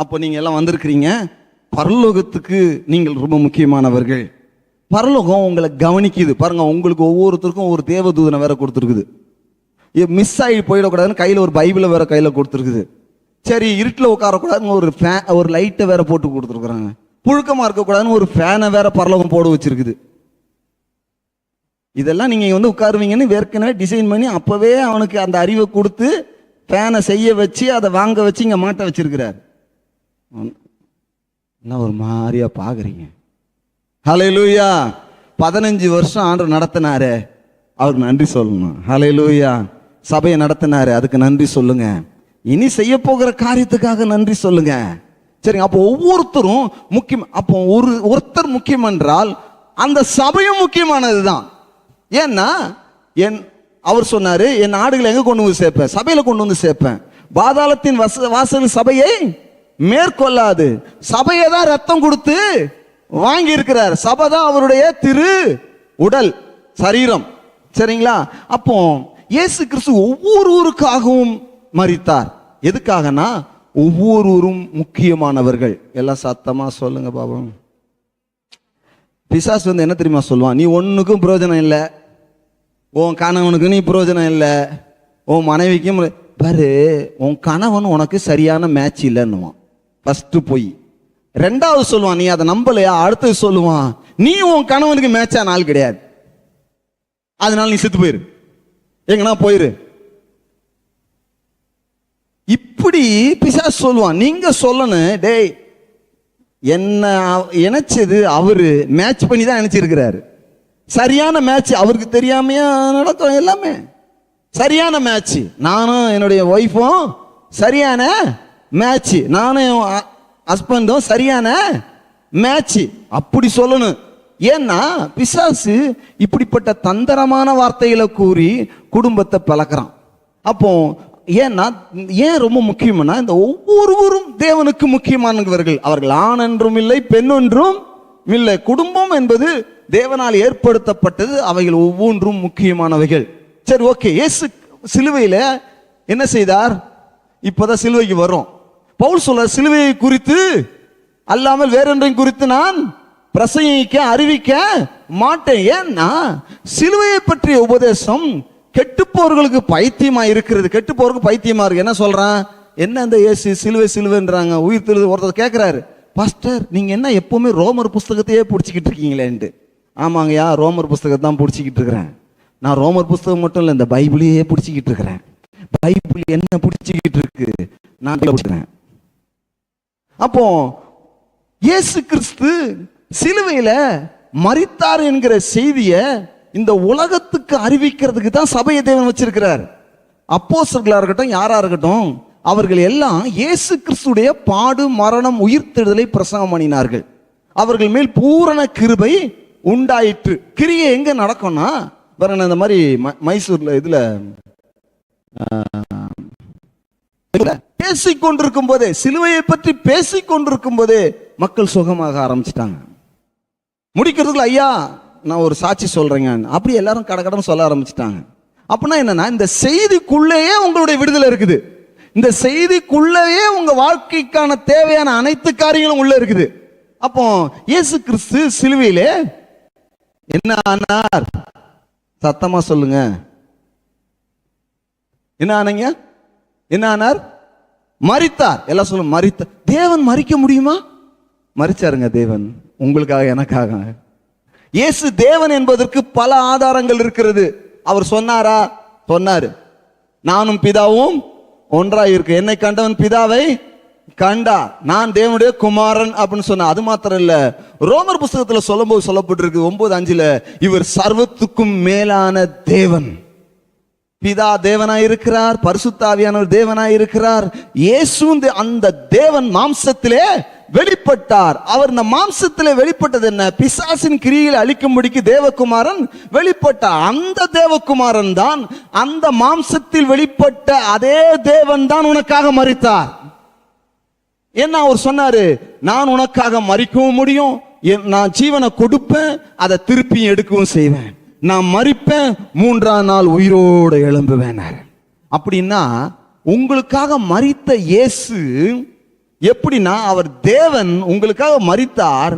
அப்போ நீங்கள் எல்லாம் வந்திருக்கிறீங்க. பரலோகத்துக்கு நீங்கள் ரொம்ப முக்கியமானவர்கள். பரலோகம் உங்களை கவனிக்குது. பாருங்க உங்களுக்கு ஒவ்வொருத்தருக்கும் ஒரு தேவதூதனை வேற கொடுத்துருக்குது. மிஸ் ஆகி போயிடக்கூடாதுன்னு கையில் ஒரு பைபிளை வேற கையில் கொடுத்துருக்குது. சரி இருட்டில் உட்காரக்கூடாதுன்னு ஒரு ஃபே ஒரு லைட்டை வேற போட்டு கொடுத்துருக்குறாங்க. புழுக்கமாக இருக்கக்கூடாதுன்னு ஒரு ஃபேனை வேற பரலோகம் போட வச்சிருக்குது. இதெல்லாம் நீங்கள் வந்து உட்காருவீங்கன்னு ஏற்கனவே டிசைன் பண்ணி அப்போவே அவனுக்கு அந்த அறிவை கொடுத்து ஃபேனை செய்ய வச்சு அதை வாங்க வச்சு இங்கே மாட்ட வச்சிருக்கிறார். எல்லாம் ஒரு மாதிரியா பார்க்குறீங்க? ஹalleluya பதினஞ்சு வருஷம் ஆண்டு நடத்தினாரே. அவருக்கு நன்றி சொல்லணும். ஹalleluya சபையை நடத்தினாரு. அதுக்கு நன்றி சொல்லுங்க. இனி செய்ய போகிற காரியத்துக்காக நன்றி சொல்லுங்க. சரிங்க அப்போ ஒவ்வொருத்தரும் முக்கியம் அப்போ ஒரு ஒருத்தர் முக்கியம் என்றால் அந்த சபையும் முக்கியமானது தான் ஏன்னா என் அவர் சொன்னாரு என் ஆடுகளை எங்க கொண்டு வந்து சேர்ப்பேன்? சபையில கொண்டு வந்து சேர்ப்பேன். பாதாளத்தின் வச வாசல் சபையை மேற்கொள்ளாது. சபையை தான் ரத்தம் கொடுத்து வாங்கி இருக்கிறார் சபை தான் அவருடைய திரு உடல் சரீரம். சரிங்களா? அப்போ இயேசு கிறிஸ்து ஒவ்வொருவருக்காகவும் மறித்தார் எதுக்காகனா? ஒவ்வொருவரும் முக்கியமானவர்கள். எல்லாம் சத்தமா சொல்லுங்க பாபம். பிசாஸ் வந்து என்ன தெரியுமா சொல்லுவான்? நீ ஒன்றுக்கும் பிரயோஜனம் இல்லை. உன் கணவனுக்கு நீ பிரயோஜனம் இல்லை. உன் மனைவிக்கும் பாரு உன் கணவன் உனக்கு சரியான மேட்ச் இல்லைன்னுவான். ஃபஸ்ட்டு போய். ரெண்டாவது சொல்லுவான் நீ அதை நம்பலையா? அடுத்தது சொல்லுவான் நீ உன் கணவனுக்கு மேட்சா நாள் கிடையாது. அதனால நீ செத்து போயிரு. எங்கன்னா போயிரு. இப்படி பிசா சொல்லுவான் நீங்க சொல்லணும் டேய் என்ன இணைச்சது அவரு மேட்ச் பண்ணி தான் இணைச்சிருக்கிறாரு. சரியான மேட்ச் அவருக்கு தெரியாமையா நடக்கும் எல்லாமே. சரியான மேட்ச் நானும் என்னுடைய ஒய்ஃபும் சரியான மேட்ச் நானும் என் ஹஸ்பண்டும் சரியான மேட்ச் அப்படி சொல்லணும். ஏன்னா பிசாசு இப்படிப்பட்ட தந்திரமான வார்த்தைகளை கூறி குடும்பத்தை பழக்கிறான் அப்போ ஏன்னா ஏன் ரொம்ப முக்கியம்னா இந்த ஒவ்வொருவரும் தேவனுக்கு முக்கியமானவர்கள். அவர்கள் ஆண் என்றும் இல்லை பெண் ஒன்றும் இல்லை. குடும்பம் என்பது தேவனால் ஏற்படுத்தப்பட்டது. அவைகள் ஒவ்வொன்றும் முக்கியமானவைகள். சரி ஓகே இயேசு சிலுவையில் என்ன செய்தார்? இப்போதான் சிலுவைக்கு வரும் பவுல் சொல்ல சிலுவையை குறித்து அல்லாமல் வேறொன்றையும் குறித்து நான் பிரசங்கிக்க அறிவிக்க மாட்டேன். ஏன்னா சிலுவையை பற்றிய உபதேசம் கெட்டுப்போர்களுக்கு பைத்தியமா இருக்கிறது. கெட்டுப்போருக்கு பைத்தியமா இருக்கு. என்ன சொல்றான்? என்ன அந்த இயேசு சிலுவை சிலுவைன்றாங்க? உயிர் தெழுது ஒருத்தர் கேட்கிறாரு பாஸ்டர் நீங்க என்ன எப்பவுமே ரோமர் புஸ்தகத்தையே பிடிச்சிக்கிட்டு இருக்கீங்களேன்ட்டு. ஆமாங்கய்யா ரோமர் புஸ்தகத்தை தான் பிடிச்சிக்கிட்டு இருக்கிறேன். நான் ரோமர் புஸ்தகம் மட்டும் இல்லை இந்த பைபிளையே பிடிச்சிக்கிட்டு இருக்கிறேன். பைபிள் என்ன பிடிச்சிக்கிட்டு இருக்கு? நான் விட்டுறேன் அப்போ இயேசு கிறிஸ்து சிலுவையில் மறித்தார் என்கிற செய்தியை இந்த உலகத்துக்கு அறிவிக்கிறதுக்கு தான் சபையை தேவன் வச்சிருக்கிறார். அப்போசர்களாக இருக்கட்டும் யாராக இருக்கட்டும் அவர்கள் எல்லாம் இயேசு கிறிஸ்துடைய பாடு மரணம் உயிர்த்தெழுதலை பிரசங்கம் பண்ணினார்கள். அவர்கள் மேல் பூரண கிருபை உண்டாயிற்று. கிரியை எங்கே நடக்கும்னா பாருங்க இந்த மாதிரி ம- மைசூரில் இதில் பேசிக் கொண்டிருக்கும் போதே சிலுவையை பற்றி பேசிக் கொண்டிருக்கும் போதே மக்கள் சுகமாக ஆரம்பிச்சிட்டாங்க. முடிக்கிறதுக்குள்ள ஐயா நான் ஒரு சாட்சி சொல்றேங்க. அப்படி எல்லாரும் கடகடம் சொல்ல ஆரம்பிச்சிட்டாங்க. அப்படின்னா என்னன்னா இந்த செய்திக்குள்ளேயே உங்களுடைய விடுதலை இருக்குது. இந்த செய்திக்குள்ளேயே உங்க வாழ்க்கைக்கான தேவையான அனைத்து காரியங்களும் உள்ள இருக்குது. அப்போ இயேசு கிறிஸ்து சிலுவையிலே என்ன ஆனார்? சத்தமா சொல்லுங்க. என்ன ஆனீங்க? என்ன ஆனார்? மறித்தார் எல்லாம் சொல்லும் மறித்த தேவன் மறிக்க முடியுமா? மறிச்சாருங்க தேவன். உங்களுக்காக எனக்காக. இயேசு தேவன் என்பதற்கு பல ஆதாரங்கள் இருக்கிறது. அவர் சொன்னாரா? சொன்னாரு. நானும் பிதாவும் ஒன்றாய் இருக்கு என்னை கண்டவன் பிதாவை கண்டா நான் தேவனுடைய குமாரன் அப்படின்னு சொன்ன அது மாத்திரம் இல்ல ரோமர் புஸ்தகத்துல சொல்லும்போது சொல்லப்பட்டிருக்கு ஒன்பது அஞ்சுல இவர் சர்வத்துக்கும் மேலான தேவன். பிதா தேவனாய் இருக்கிறார் பரிசுத்தாவியானவர் தேவனாய் இருக்கிறார் இயேசு அந்த தேவன் மாம்சத்திலே வெளிப்பட்டார். அவர் இந்த மாம்சத்திலே வெளிப்பட்டது என்ன? பிசாசின் கிரியில் அழிக்கும்படிக்கு தேவகுமாரன் வெளிப்பட்டார் அந்த தேவகுமாரன் தான் அந்த மாம்சத்தில் வெளிப்பட்ட அதே தேவன் தான் உனக்காக மறித்தார் என்ன அவர் சொன்னாரு? நான் உனக்காக மறிக்கவும் முடியும் என்- நான் ஜீவனை கொடுப்பேன் அதை திருப்பியும் எடுக்கவும் செய்வேன். நான் மறிப்பேன் மூன்றாம் நாள் உயிரோடு எழும்புவேன் அப்படின்னா உங்களுக்காக மறித்த இயேசு எப்படின்னா அவர் தேவன் உங்களுக்காக மரித்தார்.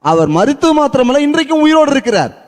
அவர் மறித்து மாத்திரமல்ல இன்றைக்கும் உயிரோடு இருக்கிறார்.